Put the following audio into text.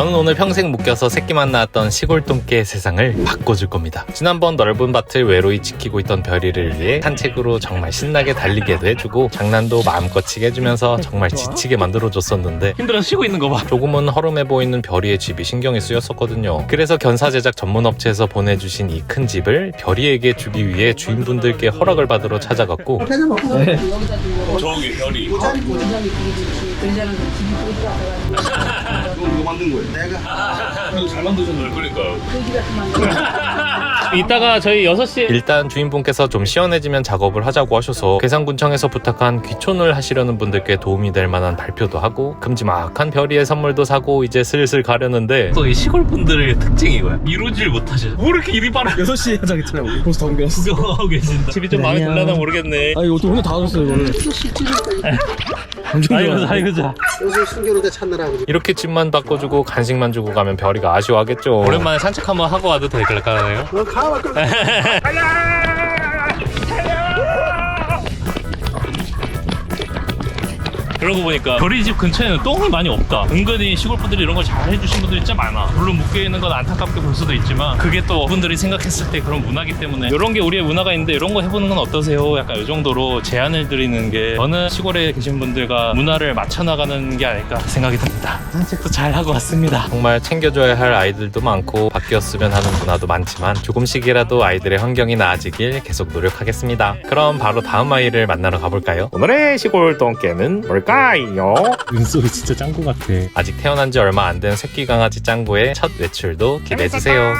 저는 오늘 평생 묶여서 새끼만 낳았던 시골 똥개의 세상을 바꿔줄 겁니다. 지난번 넓은 밭을 외로이 지키고 있던 별이를 위해 산책으로 정말 신나게 달리게도 해주고 장난도 마음껏 치게 해주면서 정말 지치게 만들어줬었는데 힘들어서 쉬고 있는 거 봐. 조금은 허름해 보이는 별이의 집이 신경이 쓰였었거든요. 그래서 견사 제작 전문 업체에서 보내주신 이 큰 집을 별이에게 주기 위해 주인분들께 허락을 받으러 찾아갔고 저기 별이. 이거 만든 거예요. 내가 잘 만드셨네. 그러니까요. 이따가 저희 6시에 일단 주인분께서 좀 시원해지면 작업을 하자고 하셔서 괴산군청에서 부탁한 귀촌을 하시려는 분들께 도움이 될 만한 발표도 하고 큼지막한 별이의 선물도 사고 이제 슬슬 가려는데 또 이 시골 분들의 특징이 이거야. 이루질 못하셔. 왜 이렇게 일이 빨라? 6시에 하자겠더라고. 벌써 다 옮겼어. 구경하고 계신다. 집이 좀 마음에 들려나 모르겠네. 아, 이거 또 혼자 다 하셨어요, 이거는. 엄청 아이고, 좋아. 아이고, 자. 요새 숨겨놓은 데 찾느라고. 이렇게 집만 바꿔주고 간식만 주고 가면 별이가 아쉬워하겠죠. 오랜만에 산책 한번 하고 와도 될까요? 너가 봐, 그럼. 그러고 보니까 별이 집 근처에는 똥이 많이 없다. 은근히 시골 분들이 이런 걸 잘 해주신 분들이 진짜 많아. 물론 묶여 있는 건 안타깝게 볼 수도 있지만 그게 또 분들이 생각했을 때 그런 문화기 때문에 이런 게 우리의 문화가 있는데 이런 거 해보는 건 어떠세요? 약간 이 정도로 제안을 드리는 게 저는 시골에 계신 분들과 문화를 맞춰 나가는 게 아닐까 생각이 듭니다. 산책도 잘 하고 왔습니다. 정말 챙겨줘야 할 아이들도 많고 바뀌었으면 하는 문화도 많지만 조금씩이라도 아이들의 환경이 나아지길 계속 노력하겠습니다. 그럼 바로 다음 아이를 만나러 가볼까요? 오늘의 시골 똥개는 뭘까요? 눈소리 진짜 짱구 같아. 아직 태어난 지 얼마 안 된 새끼 강아지 짱구의 첫 외출도 기대해주세요.